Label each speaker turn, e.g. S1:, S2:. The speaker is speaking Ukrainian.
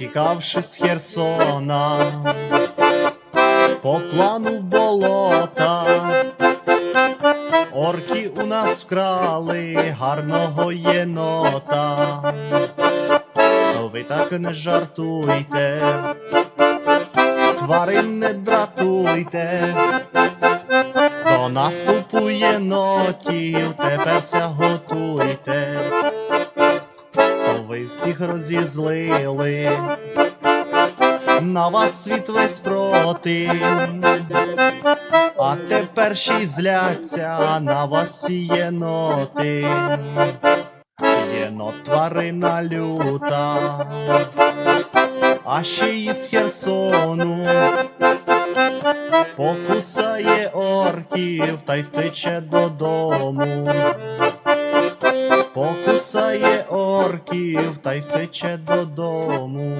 S1: Напавши з Херсона, по плану болота, орки у нас вкрали гарного єнота. Ви так не жартуйте, тварин не дратуйте, до наступу єнотів теперся готуйте, то ви всіх розізлили, на вас світ весь проти, а тепер ще й зляться на вас єноти. Єнот тварина люта, а ще й з Херсону покусає орків та й втече додому. Покусає орків та й втече додому.